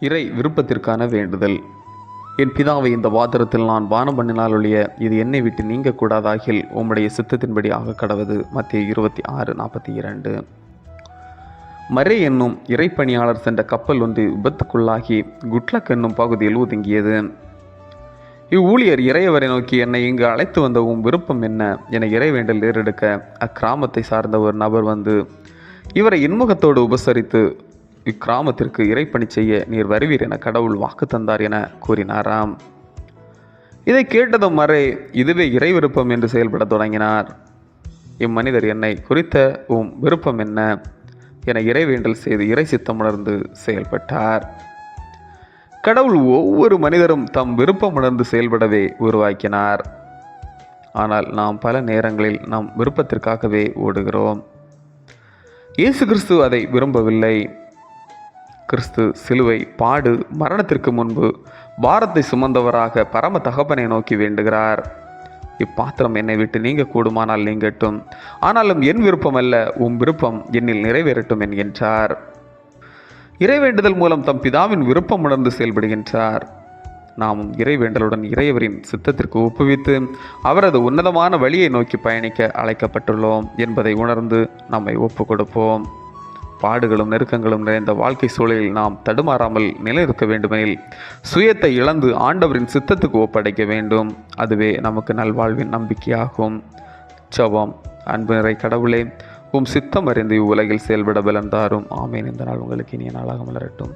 இறை விருப்பத்திற்கான வேண்டுதல். என் பிதாவை இந்த வாதரத்தில் நான் வானம் பண்ணினால் ஒழிய இது என்னை விட்டு நீங்கக்கூடாதாகில் உம்முடைய சித்தத்தின்படி ஆக கடவது. மத்திய இருபத்தி ஆறு நாற்பத்தி இரண்டு. மரே என்னும் இறைப்பணியாளர் சென்ற கப்பல் ஒன்று விபத்துக்குள்ளாகி குட்லக் என்னும் பகுதியில் ஒதுங்கியது. இவ்வூழியர் இறையவரை நோக்கி என்னை இங்கு அழைத்து வந்த உன் விருப்பம் என்ன என இறைவேண்டல் ஏறெடுக்க அக்கிராமத்தை சார்ந்த ஒரு நபர் வந்து இவரை இன்முகத்தோடு உபசரித்து இக்கிராமத்திற்கு இறைப்பணி செய்ய நீர் வருவீர் என கடவுள் வாக்கு தந்தார் என கூறினாராம். இதை கேட்டதும் மறை இதுவே இறை விருப்பம் என்று செயல்படத் தொடங்கினார். இம்மனிதர் என்னை குறித்த உம் விருப்பம் என்ன? என இறைவேண்டல் செய்து இறை சித்தமுணர்ந்து செயல்பட்டார். கடவுள் ஒவ்வொரு மனிதரும் தம் விருப்பம் உணர்ந்து செயல்படவே உருவாக்கினார். ஆனால் நாம் பல நேரங்களில் நம் விருப்பத்திற்காகவே ஓடுகிறோம். இயேசு கிறிஸ்து அதை விரும்பவில்லை. கிறிஸ்து சிலுவை பாடு மரணத்திற்கு முன்பு பாரத்தை சுமந்தவராக பரம தகப்பனை நோக்கி வேண்டுகிறார். இப்பாத்திரம் என்னை விட்டு நீங்க கூடுமானால் நீங்கட்டும். ஆனாலும் என் விருப்பம் அல்ல உம் விருப்பம் என்னில் நிறைவேறட்டும் என்கின்றார். இறைவேண்டுதல் மூலம் தம் பிதாவின் விருப்பம் உணர்ந்து செயல்படுகின்றார். நாமும் இறைவேண்டலுடன் இறைவரின் சித்தத்திற்கு ஒப்புவித்து அவரது உன்னதமான வழியை நோக்கி பயணிக்க அழைக்கப்பட்டுள்ளோம் என்பதை உணர்ந்து நம்மை ஒப்பு கொடுப்போம் பாடுகளும் நெருக்கங்களும் நிறைந்த வாழ்க்கை சூழலில் நாம் தடுமாறாமல் நிலைநிற்க வேண்டுமெனில் சுயத்தை இழந்து ஆண்டவரின் சித்தத்துக்கு ஒப்படைக்க வேண்டும். அதுவே நமக்கு நல்வாழ்வின் நம்பிக்கையாகும். சவம் அன்பு நிறை கடவுளே உம் சித்தம் அறிந்து இவ்வுலகில் செயல்பட பலன் தாரும் ஆமேன். இந்த நாள் உங்களுக்கு இனிய நாளாக மலரட்டும்.